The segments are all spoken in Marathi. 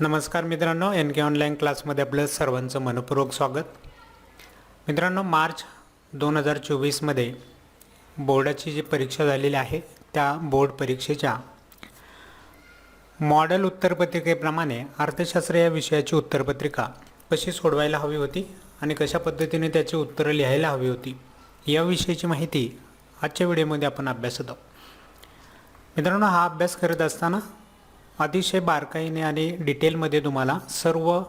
नमस्कार मित्रांनो एन के ऑनलाईन क्लासमध्ये आपलं सर्वांचं मनपूर्वक स्वागत. मित्रांनो मार्च दोन हजार चोवीसमध्ये बोर्डाची जी परीक्षा झालेली आहे त्या बोर्ड परीक्षेच्या मॉडेल उत्तरपत्रिकेप्रमाणे अर्थशास्त्र या विषयाची उत्तरपत्रिका कशी सोडवायला हवी होती आणि कशा पद्धतीने त्याची उत्तरं लिहायला हवी होती या विषयीची माहिती आजच्या व्हिडिओमध्ये आपण अभ्यासत आहोत. मित्रांनो हा अभ्यास करत असताना अतिशय बारकाईने आणि डिटेलमध्ये तुम्हाला सर्व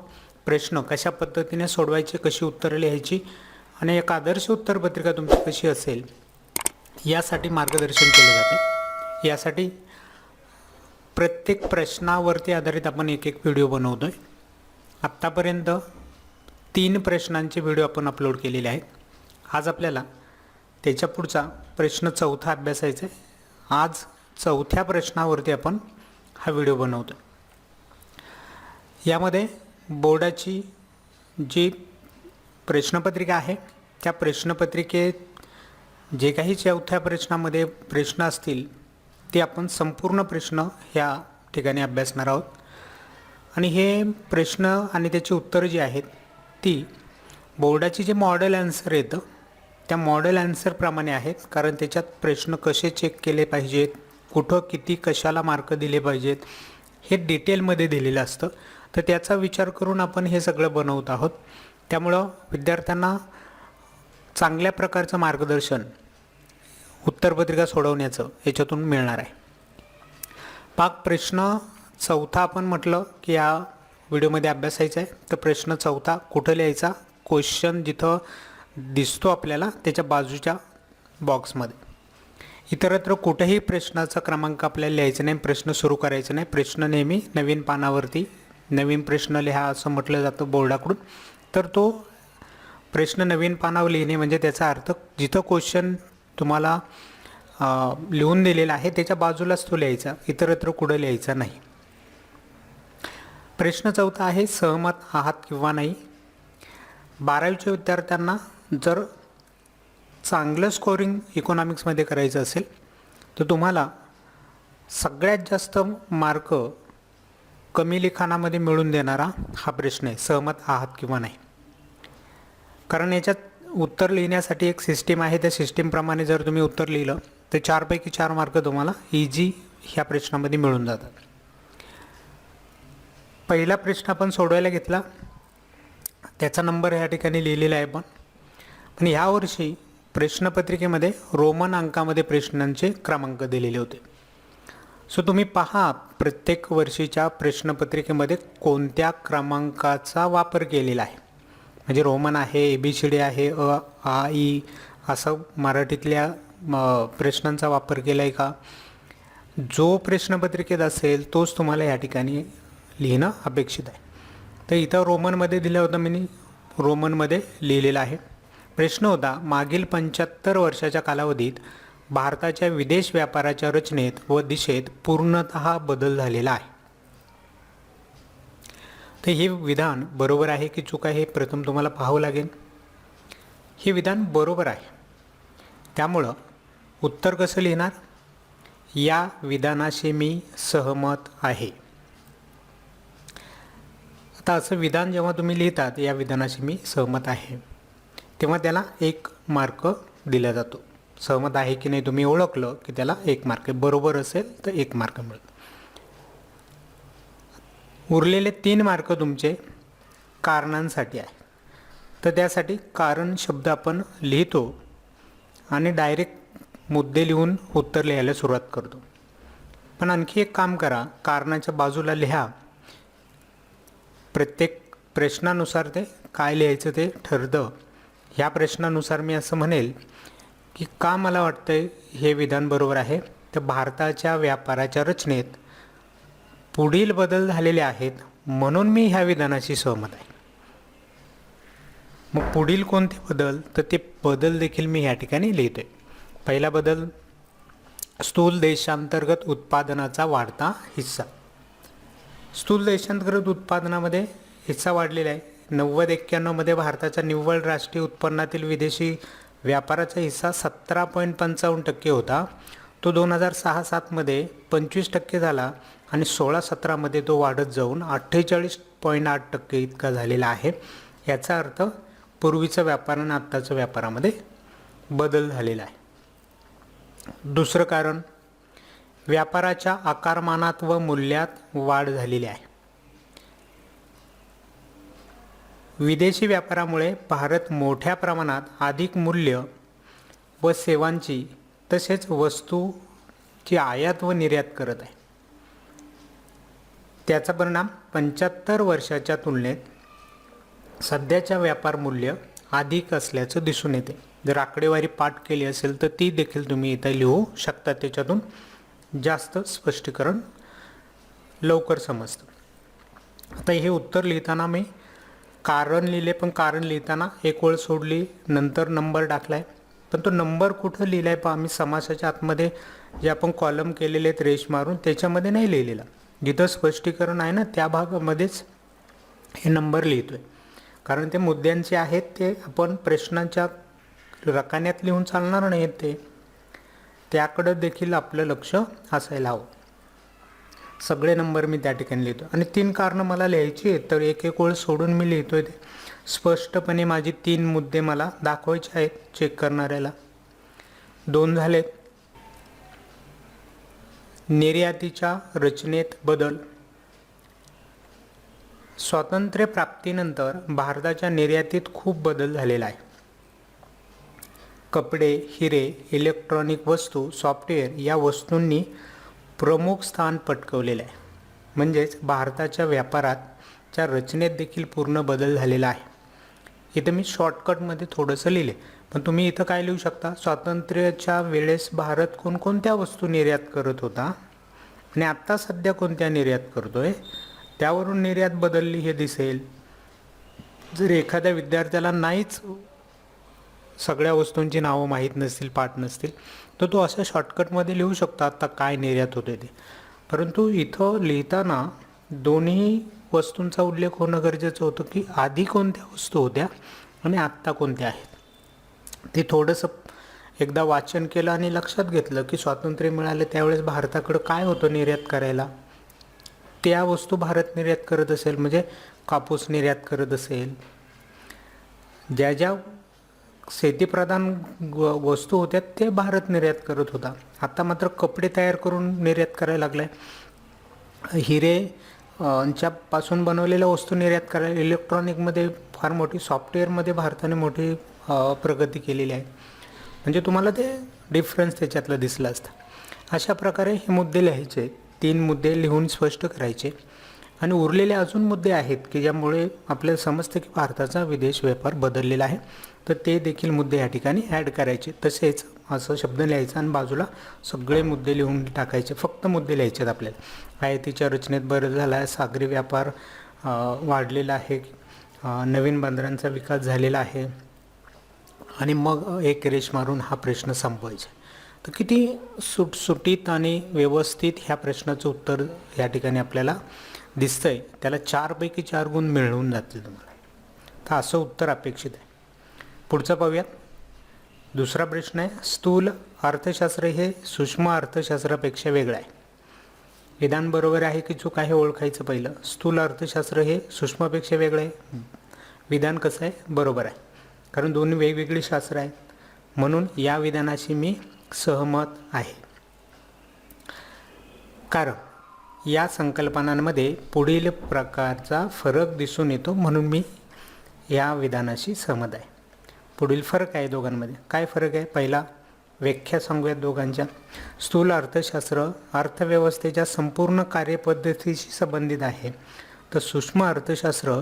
प्रश्न कशा पद्धतीने सोडवायचे कशी उत्तरं लिहायची आणि एक आदर्श उत्तरपत्रिका तुमची कशी असेल यासाठी मार्गदर्शन केले जाते. यासाठी प्रत्येक प्रश्नावरती आधारित आपण एक एक व्हिडिओ बनवतो आहे आत्तापर्यंत तीन प्रश्नांचे व्हिडिओ आपण अपलोड केलेले आहेत. आज आपल्याला त्याच्या पुढचा प्रश्न चौथा अभ्यासायचा आहे. आज चौथ्या प्रश्नावरती आपण हा व्हिडिओ बनवतो यामध्ये बोर्डाची जी प्रश्नपत्रिका आहे त्या प्रश्नपत्रिकेत जे काही चौथ्या प्रश्नामध्ये प्रश्न असतील ते आपण संपूर्ण प्रश्न ह्या ठिकाणी अभ्यासणार आहोत. आणि हे प्रश्न आणि त्याची उत्तरं जी आहेत ती बोर्डाची जे मॉडेल ॲन्सर येतं त्या मॉडेल ॲन्सरप्रमाणे आहेत कारण त्याच्यात प्रश्न कसे चेक केले पाहिजेत कुठं किती कशाला मार्क दिले पाहिजेत हे डिटेलमध्ये दिलेलं असतं. तर त्याचा विचार करून आपण हे सगळं बनवत आहोत. त्यामुळं विद्यार्थ्यांना चांगल्या प्रकारचं मार्गदर्शन उत्तरपत्रिका सोडवण्याचं याच्यातून मिळणार आहे. पाक प्रश्न चौथा आपण म्हटलं की या व्हिडिओमध्ये अभ्यासायचा आहे. तर प्रश्न चौथा कुठं लिहायचा? क्वेश्चन जिथं दिसतो आपल्याला त्याच्या बाजूच्या बॉक्समध्ये इतरत्र कुठेही प्रश्नाचा क्रमांक आपल्याला लिहायचा नाही प्रश्न सुरू करायचा नाही. प्रश्न नेहमी नवीन पानावरती नवीन प्रश्न लिहा असं म्हटलं जातं बोर्डाकडून. तर तो प्रश्न नवीन पानावर लिहिणे म्हणजे त्याचा अर्थ जिथं क्वेश्चन तुम्हाला लिहून दिलेला आहे त्याच्या बाजूलाच तो लिहायचा. इतरत्र कुठं लिहायचा नाही. प्रश्न चौथा आहे सहमत आहात किंवा नाही. बारावीच्या विद्यार्थ्यांना जर चांगलं स्कोरिंग इकॉनॉमिक्समध्ये करायचं असेल तर तुम्हाला सगळ्यात जास्त मार्क कमी लिखाणामध्ये मिळून देणारा हा प्रश्न आहे सहमत आहात किंवा नाही. कारण याच्यात उत्तर लिहिण्यासाठी एक सिस्टीम आहे त्या सिस्टीमप्रमाणे जर तुम्ही उत्तर लिहिलं तर चारपैकी चार मार्क तुम्हाला इझी ह्या प्रश्नामध्ये मिळून जातात. पहिला प्रश्न आपण सोडवायला घेतला त्याचा नंबर ह्या ठिकाणी लिहिलेला आहे पण पण यावर्षी प्रश्नपत्रिकेमध्ये रोमन अंकामध्ये प्रश्नांचे क्रमांक दिलेले होते. सो तुम्ही पहा प्रत्येक वर्षीच्या प्रश्नपत्रिकेमध्ये कोणत्या क्रमांकाचा वापर केलेला आहे? म्हणजे रोमन आहे ए बी सी डी आहे अ आ ई असं मराठीतल्या प्रश्नांचा वापर केला आहे का? जो प्रश्नपत्रिकेत असेल तोच तुम्हाला या ठिकाणी लिहिणं अपेक्षित आहे. तर इथं रोमनमध्ये दिलं होतं मी रोमनमध्ये लिहिलेलं आहे. प्रश्न होता मागील पंच्याहत्तर वर्षाच्या कालावधीत भारताच्या विदेश व्यापाराच्या रचनेत व दिशेत पूर्णत बदल झालेला आहे. तर हे विधान बरोबर आहे की चूक आहे हे प्रथम तुम्हाला पाहावं लागेल? हे विधान बरोबर आहे. त्यामुळं उत्तर कसं लिहिणार? या विधानाशी मी सहमत आहे. आता असं विधान जेव्हा तुम्ही लिहितात या विधानाशी मी सहमत आहे. तेव्हा त्याला एक मार्क दिला जातो. सहमत आहे की नाही तुम्ही ओळखलं की त्याला एक मार्क बरोबर असेल तर एक मार्क मिळतो उरलेले तीन मार्क तुमचे कारणांसाठी आहे. तर त्यासाठी कारण शब्द आपण लिहितो आणि डायरेक्ट मुद्दे लिहून उत्तर लिहायला सुरुवात करतो. पण आणखी एक काम करा. कारणाच्या बाजूला लिहा. प्रत्येक प्रश्नानुसार ते काय लिहायचं ते ठरतं. ह्या प्रश्नानुसार मी असं म्हणेल की का मला वाटतं हे विधान बरोबर आहे? तर भारताच्या व्यापाराच्या रचनेत पुढील बदल झालेले आहेत म्हणून मी ह्या विधानाशी सहमत आहे. मग पुढील कोणते बदल? तर ते बदल देखील मी ह्या ठिकाणी लिहितोय. पहिला बदल स्थूल देशांतर्गत उत्पादनाचा वाढता हिस्सा. स्थूल देशांतर्गत उत्पादनामध्ये हिस्सा वाढलेला आहे. नव्वद एक्क्याण्णवमध्ये भारताच्या निव्वळ राष्ट्रीय उत्पन्नातील विदेशी व्यापाराचा हिस्सा सतरा पॉईंट पंचावन्न टक्के होता. तो दोन हजार सहा सातमध्ये पंचवीस टक्के झाला आणि सोळा सतरामध्ये तो वाढत जाऊन अठ्ठेचाळीस पॉईंट आठ टक्के इतका झालेला आहे. याचा अर्थ पूर्वीचा व्यापार आणि आत्ताच्या व्यापारामध्ये बदल झालेला आहे. दुसरं कारण व्यापाराच्या आकारमानात व मूल्यात वाढ झालेली आहे. विदेशी व्यापारामुळे भारत मोठ्या प्रमाणात अधिक मूल्य व सेवांची तसेच वस्तूची आयात व निर्यात करत आहे. त्याचा परिणाम पंच्याहत्तर वर्षाच्या तुलनेत सध्याच्या व्यापार मूल्य अधिक असल्याचं दिसून येते. जर आकडेवारी पाठ केली असेल तर ती देखील तुम्ही इथं लिहू शकता. त्याच्यातून जास्त स्पष्टीकरण लवकर समजतं. आता हे उत्तर लिहिताना मी कारण लिहिले पण कारण लिहिताना एक ओळ सोडली नंतर नंबर टाकलाय. पण तो नंबर कुठं लिहिलाय पहा आम्ही समासाच्या आतमध्ये जे आपण कॉलम केलेले आहेत रेश मारून त्याच्यामध्ये नाही लिहिलेला. जिथं स्पष्टीकरण आहे ना त्या भागामध्येच हे नंबर लिहितोय. कारण ते मुद्द्यांचे आहेत ते आपण प्रश्नांच्या रकान्यात लिहून चालणार नाहीत ते. त्याकडं देखील आपलं लक्ष असायला हवं. सगळे नंबर मी त्या ठिकाणी लिहितो. आणि तीन कारणं मला लिहायची आहेत तर एक एक ओळ सोडून मी लिहितोय ते. स्पष्टपणे माझे तीन मुद्दे मला दाखवायचे आहेत चेक करणाऱ्याला. दोन झालेत. निर्यातीच्या रचनेत बदल. स्वातंत्र्य प्राप्तीनंतर भारताच्या निर्यातीत खूप बदल झालेला आहे. कपडे हिरे इलेक्ट्रॉनिक वस्तू सॉफ्टवेअर या वस्तूंनी प्रमुख स्थान पटकवलेलं आहे. म्हणजेच भारताच्या व्यापारातच्या रचनेत देखील पूर्ण बदल झालेला आहे. इथं मी शॉर्टकटमध्ये थोडंसं लिहिले. पण तुम्ही इथं काय लिहू शकता? स्वातंत्र्याच्या वेळेस भारत कोणकोणत्या वस्तू निर्यात करत होता? आणि आत्ता सध्या कोणत्या निर्यात करतो आहे त्यावरून निर्यात बदलली हे दिसेल. जर एखाद्या विद्यार्थ्याला नाहीच सगळ्या वस्तूंची नावं माहीत नसतील पाठ नसतील तर तो असं शॉर्टकटमध्ये लिहू शकतो आत्ता काय निर्यात होते ते. परंतु इथं लिहिताना दोन्ही वस्तूंचा उल्लेख होणं गरजेचं होतं की आधी कोणत्या वस्तू होत्या आणि आत्ता कोणत्या आहेत. ते थोडंसं एकदा वाचन केलं आणि लक्षात घेतलं की स्वातंत्र्य मिळालं त्यावेळेस भारताकडं काय होतं निर्यात करायला. त्या वस्तू भारत निर्यात करत असेल म्हणजे कापूस निर्यात करत असेल. ज्या ज्या शेतीप्रधान व वस्तू होत्या ते भारत निर्यात करत होता. आता मात्र कपडे तयार करून निर्यात करायला लागलाय. हिरे पासून बनवलेल्या वस्तू निर्यात करायला इलेक्ट्रॉनिकमध्ये फार मोठी सॉफ्टवेअरमध्ये भारताने मोठी प्रगती केलेली आहे. म्हणजे तुम्हाला ते डिफरन्स त्याच्यातलं दिसलं असतं. अशा प्रकारे हे मुद्दे लिहायचे. तीन मुद्दे लिहून स्पष्ट करायचे. आणि उरलेले अजून मुद्दे आहेत की ज्यामुळे आपल्याला समजतं की भारताचा विदेश व्यापार बदललेला आहे तर ते देखील मुद्दे या ठिकाणी ॲड करायचे. तसेच असं शब्द लिहायचा आणि बाजूला सगळे मुद्दे लिहून टाकायचे फक्त मुद्दे लिहायचे आहेत आपल्याला. आयातीच्या रचनेत बरं झाला आहे सागरी व्यापार वाढलेला आहे नवीन बंदरांचा विकास झालेला आहे. आणि मग एक रेश मारून हा प्रश्न संपवायचा तर किती सुटसुटीत आणि व्यवस्थित ह्या प्रश्नाचं उत्तर या ठिकाणी आपल्याला दिसतंय त्याला चारपैकी चार गुण मिळवून जातील तुम्हाला. तर असं उत्तर अपेक्षित आहे. पुढचं पाहूयात. दुसरा प्रश्न आहे स्थूल अर्थशास्त्र हे सूक्ष्म अर्थशास्त्रापेक्षा वेगळं आहे. विधान बरोबर आहे की चूक आहे ओळखायचं पहिलं. स्थूल अर्थशास्त्र हे सूक्ष्मापेक्षा वेगळं आहे. विधान कसं आहे? बरोबर आहे. कारण दोन वेगवेगळी शास्त्र आहेत. म्हणून या विधानाशी मी सहमत आहे. कारण या संकल्पनांमध्ये पुढील प्रकारचा फरक दिसून येतो म्हणून मी या विधानाशी सहमत आहे. पुढील फरक आहे दोघांमध्ये. काय फरक आहे? पहिला व्याख्या सांगूयात दोघांच्या. स्थूल अर्थशास्त्र अर्थव्यवस्थेच्या संपूर्ण कार्यपद्धतीशी संबंधित आहे. तर सूक्ष्म अर्थशास्त्र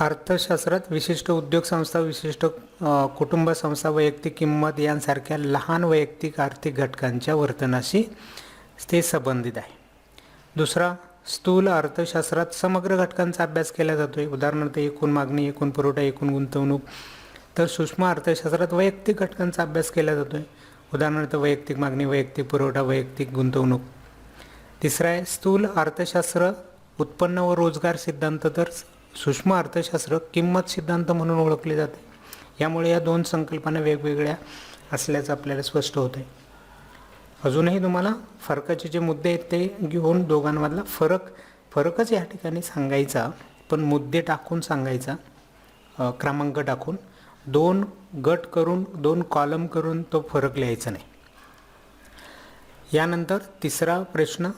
अर्थशास्त्रात विशिष्ट उद्योग संस्था विशिष्ट कुटुंब संस्था वैयक्तिक किंमत यांसारख्या लहान वैयक्तिक आर्थिक घटकांच्या वर्तनाशी ते संबंधित आहे. दुसरा स्थूल अर्थशास्त्रात समग्र घटकांचा अभ्यास केला जातोय. उदाहरणार्थ एकूण मागणी एकूण पुरवठा एकूण गुंतवणूक. तर सूक्ष्म अर्थशास्त्रात वैयक्तिक घटकांचा अभ्यास केला जातोय. उदाहरणार्थ वैयक्तिक मागणी वैयक्तिक पुरवठा वैयक्तिक गुंतवणूक. तिसरा आहे स्थूल अर्थशास्त्र उत्पन्न व रोजगार सिद्धांत तर सूक्ष्म अर्थशास्त्र किंमत सिद्धांत म्हणून ओळखले जाते. यामुळे या दोन संकल्पना वेगवेगळ्या असल्याचं आपल्याला स्पष्ट होत आहे अजूनही तुम्हाला फरकाचे जे मुद्दे आहेत ते घेऊन दोघांमधला फरक फरकच या ठिकाणी सांगायचा पण मुद्दे टाकून सांगायचा क्रमांक टाकून. दोन गट करून दोन कॉलम करून तो फरक लिहायचा नाही. यानंतर तिसरा प्रश्न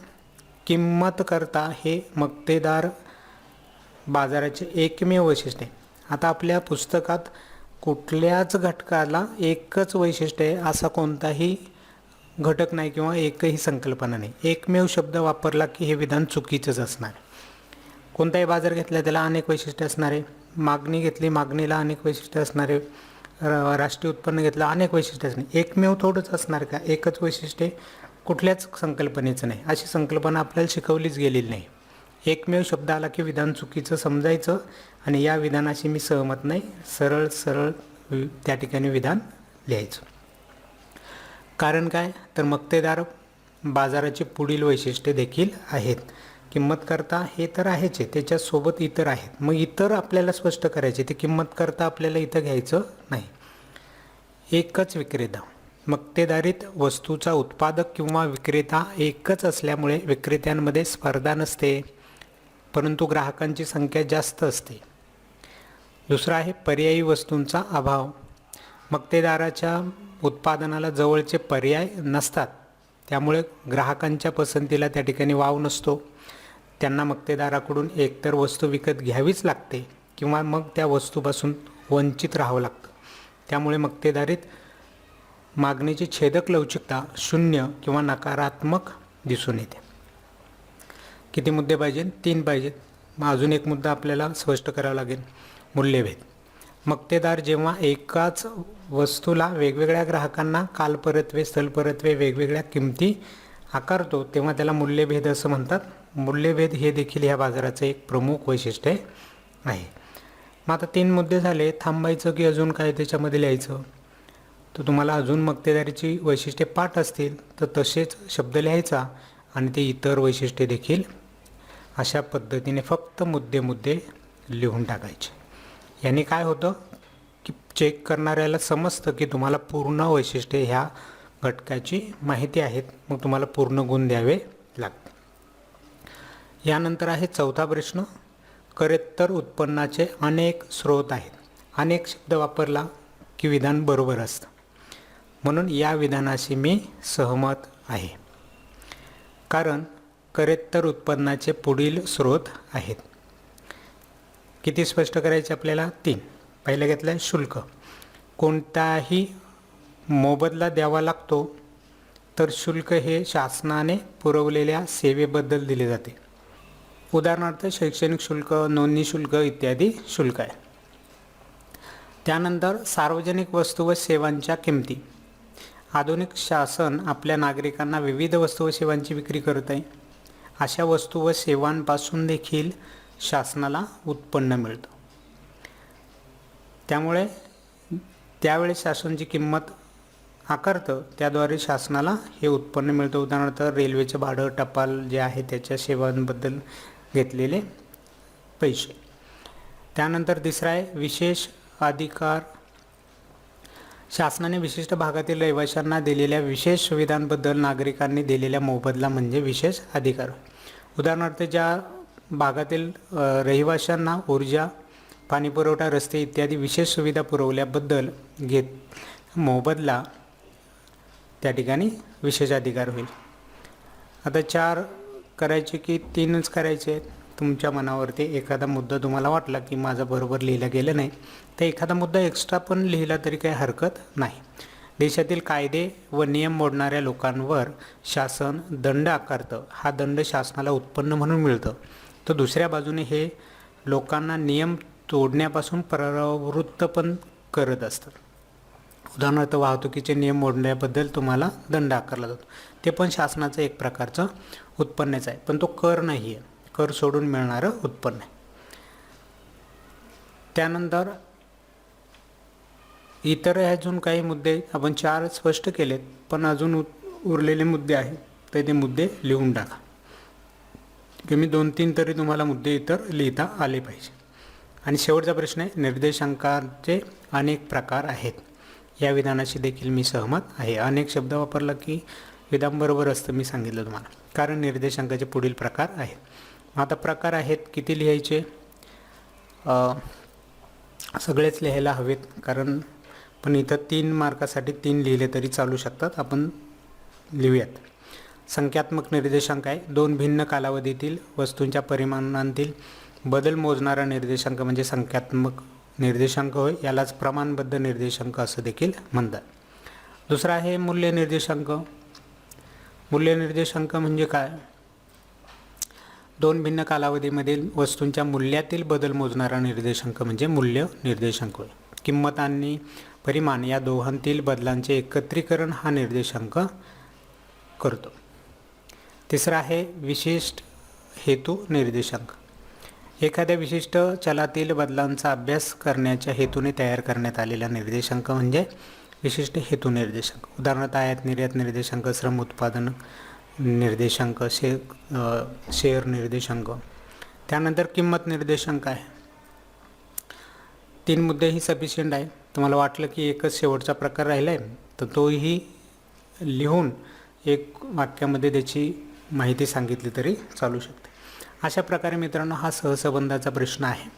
किंमत करता हे मक्तेदार बाजाराचे एकमेव वैशिष्ट्य आहे. आता आपल्या पुस्तकात कुठल्याच घटकाला एकच वैशिष्ट्य आहे असा कोणताही घटक नाही किंवा एकही संकल्पना नाही. एकमेव शब्द वापरला की हे विधान चुकीचंच असणार. आहे कोणताही बाजार घेतला त्याला अनेक वैशिष्ट्य असणार. आहे मागणी घेतली मागणीला अनेक वैशिष्ट्य असणार. आहे राष्ट्रीय उत्पन्न घेतलं अनेक वैशिष्ट्य असणार एकमेव थोडंच असणार का? एकच वैशिष्ट्य कुठल्याच संकल्पनेचं नाही. अशी संकल्पना आपल्याला शिकवलीच गेलेली नाही. एकमेव शब्द आला की विधान चुकीचं समजायचं आणि या विधानाशी मी सहमत नाही. सरळ सरळ त्या ठिकाणी विधान लिहायचं. कारण काय? तर मक्तेदार बाजाराची पुढील वैशिष्ट्ये देखील आहेत. किंमत करता हे तर आहेच आहे. त्याच्यासोबत इतर आहेत. मग इतर आपल्याला स्पष्ट करायचे ते किंमत करता आपल्याला इथं घ्यायचं नाही. एकच विक्रेता. मक्तेदारीत वस्तूचा उत्पादक किंवा विक्रेता एकच असल्यामुळे विक्रेत्यांमध्ये स्पर्धा नसते. परंतु ग्राहकांची संख्या जास्त असते. दुसरा आहे पर्यायी वस्तूंचा अभाव. मक्तेदाराच्या उत्पादनाला जवळचे पर्याय नसतात. त्यामुळे ग्राहकांच्या पसंतीला त्या ठिकाणी वाव नसतो. त्यांना मक्तेदाराकडून एकतर वस्तू विकत घ्यावीच लागते किंवा मग त्या वस्तूपासून वंचित राहावं लागतं. त्यामुळे मक्तेदारीत मागणीची छेदक लवचिकता शून्य किंवा नकारात्मक दिसून येते. किती मुद्दे पाहिजेत तीन पाहिजेत मग अजून एक मुद्दा आपल्याला स्पष्ट करावा लागेल. मूल्यभेद. मक्तेदार जेव्हा एकाच वस्तूला वेगवेगळ्या ग्राहकांना कालपरत्वे स्थलपरत्वे वेगवेगळ्या किमती आकारतो तेव्हा त्याला मूल्यभेद असं म्हणतात. मूल्यभेद हे देखील ह्या बाजाराचं एक प्रमुख वैशिष्ट्य आहे. मग आता तीन मुद्दे झाले. थांबायचं की अजून काय त्याच्यामध्ये लिहायचं? तर तुम्हाला अजून मक्तेदारीची वैशिष्ट्ये पाठ असतील तर तसेच शब्द लिहायचा आणि ते इतर वैशिष्ट्ये देखील अशा पद्धतीने फक्त मुद्दे मुद्दे लिहून टाकायचे. याने काय होतं की चेक करणाऱ्याला समजतं की तुम्हाला पूर्ण वैशिष्ट्ये ह्या घटकाची माहिती आहेत मग तुम्हाला पूर्ण गुण द्यावे लागते यानंतर आहे चौथा प्रश्न करेत्तर उत्पन्नाचे अनेक स्रोत आहेत. अनेक शब्द वापरला की विधान बरोबर असतं. म्हणून या विधानाशी मी सहमत आहे. कारण करेत्तर उत्पन्नाचे पुढील स्रोत आहेत. किती स्पष्ट करायचे आपल्याला? तीन. पहिलं घेतलं आहे शुल्क. कोणताही मोबदला द्यावा लागतो तर शुल्क हे शासनाने पुरवलेल्या सेवेबद्दल दिले जाते. उदाहरणार्थ शैक्षणिक शुल्क नोंदणी शुल्क इत्यादी शुल्क आहे. त्यानंतर सार्वजनिक वस्तू व सेवांच्या किमती. आधुनिक शासन आपल्या नागरिकांना विविध वस्तू व सेवांची विक्री करत आहे. अशा वस्तू व सेवांपासून देखील शासनाला उत्पन्न मिळतं. त्यामुळे त्यावेळेस शासन जी किंमत आकारतं त्याद्वारे शासनाला हे उत्पन्न मिळतं. उदाहरणार्थ रेल्वेचं भाडं टपाल जे आहे त्याच्या सेवांबद्दल घेतलेले पैसे. त्यानंतर तिसरा आहे विशेष अधिकार. शासनाने विशिष्ट भागातील रहिवाशांना दिलेल्या विशेष सुविधांबद्दल नागरिकांनी दिलेल्या मोबदला म्हणजे विशेष अधिकार. उदाहरणार्थ ज्या भागातील रहिवाशांना ऊर्जा पाणीपुरवठा रस्ते इत्यादी विशेष सुविधा पुरवल्याबद्दल घेत मोबदला त्या ठिकाणी विशेष अधिकार होईल. आता चार करायचे की तीनच करायचे तुमच्या मनावरती एखादा मुद्दा तुम्हाला वाटला की माझा बरोबर लिहिला गेलं नाही तर एखादा मुद्दा एक्स्ट्रा पण लिहिला तरी काही हरकत नाही. देशातील कायदे व नियम मोडणाऱ्या लोकांवर शासन दंड आकारतं. हा दंड शासनाला उत्पन्न म्हणून मिळतं. तर दुसऱ्या बाजूने हे लोकांना नियम तोडण्यापासून प्रवृत्त पण करत असतात. उदाहरणार्थ वाहतुकीचे नियम मोडण्याबद्दल तुम्हाला दंड आकारला जातो. ते पण शासनाचं एक प्रकारचं उत्पन्नच आहे. पण तो कर नाही आहे कर सोडून मिळणारं उत्पन्न आहे. त्यानंतर इतर अजून काही मुद्दे आपण चार स्पष्ट केलेत पण अजून उ- उरलेले मुद्दे आहेत तर ते मुद्दे लिहून टाका. की मी दोन तीन तरी तुम्हाला मुद्दे इतर लिहिता आले पाहिजे. आणि शेवटचा प्रश्न आहे निर्देशांकाचे अनेक प्रकार आहेत. या विधानाशी देखील मी सहमत आहे. अनेक शब्द वापरला की विधानबरोबर असतं मी सांगितलं तुम्हाला. कारण निर्देशांकाचे पुढील प्रकार आहेत. आता प्रकार आहेत किती लिहायचे? सगळेच लिहायला हवेत कारण पण इथं तीन मार्कासाठी तीन लिहिले तरी चालू शकतात. आपण लिहूयात. संख्यात्मक निर्देशांक आहे. दोन भिन्न कालावधीतील वस्तूंच्या परिमाणांतील बदल मोजणारा निर्देशांक म्हणजे संख्यात्मक निर्देशांक होय. यालाच प्रमाणबद्ध निर्देशांक असं देखील म्हणतात. दुसरा आहे मूल्य निर्देशांक. मूल्य निर्देशांक म्हणजे काय? दोन भिन्न कालावधीमधील वस्तूंच्या मूल्यातील बदल मोजणारा निर्देशांक म्हणजे मूल्य निर्देशांक होय. किंमत आणि परिमाण या दोघांतील बदलांचे एकत्रीकरण हा निर्देशांक करतो. तिसरा आहे विशिष्ट हेतू निर्देशांक. एखाद्या विशिष्ट चलातील बदलांचा अभ्यास करण्याच्या हेतूने तयार करण्यात आलेला निर्देशांक म्हणजे विशिष्ट हेतू निर्देशांक. उदाहरणार्थ आयात निर्यात निर्देशांक श्रम उत्पादन निर्देशांक शे शेअर निर्देशांक. त्यानंतर किंमत निर्देशांक आहे. तीन मुद्देही सफिशियंट आहे तुम्हाला वाटलं की एकच शेवटचा प्रकार राहिला आहे तर तोही लिहून एक वाक्यामध्ये त्याची माहिती सांगितली तरी चालू शकते. अशा प्रकारे मित्रांनो हा सहसंबंधाचा प्रश्न आहे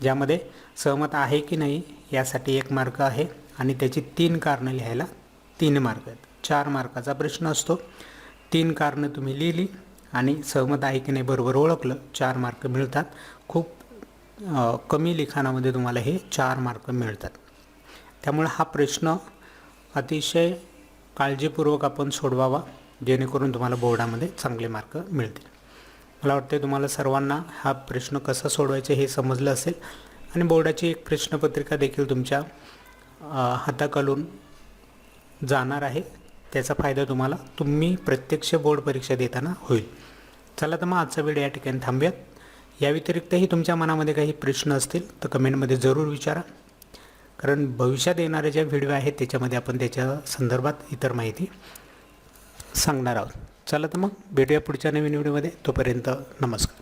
ज्यामध्ये सहमत आहे की नाही यासाठी एक मार्क आहे आणि त्याची तीन कारणं लिहायला तीन मार्क आहेत. चार मार्काचा प्रश्न असतो. तीन कारणं तुम्ही लिहिली आणि सहमत आहे की नाही बरोबर ओळखलं चार मार्क मिळतात. खूप कमी लिखाणामध्ये तुम्हाला हे चार मार्क मिळतात. त्यामुळे हा प्रश्न अतिशय काळजीपूर्वक आपण सोडवावा जेणेकरून तुम्हाला बोर्डामध्ये चांगले मार्क मिळतील. मला वाटते तुम्हाला सर्वांना हा प्रश्न कसा सोडवायचा हे समजलं असेल आणि बोर्डाची एक प्रश्नपत्रिका देखील तुमच्या हाताखालून जाणार आहे. त्याचा फायदा तुम्हाला तुम्ही प्रत्यक्ष बोर्ड परीक्षा देताना होईल. चला तर मग आजचा व्हिडिओ या ठिकाणी थांबूयात. या व्यतिरिक्तही तुमच्या मनामध्ये काही प्रश्न असतील तर कमेंटमध्ये जरूर विचारा. कारण भविष्यात येणारे जे व्हिडिओ आहेत त्याच्यामध्ये आपण त्याच्या संदर्भात इतर माहिती सांगणार आहोत. चला तर मग भेटूया पुढच्या नवीन व्हिडिओमध्ये. तोपर्यंत नमस्कार.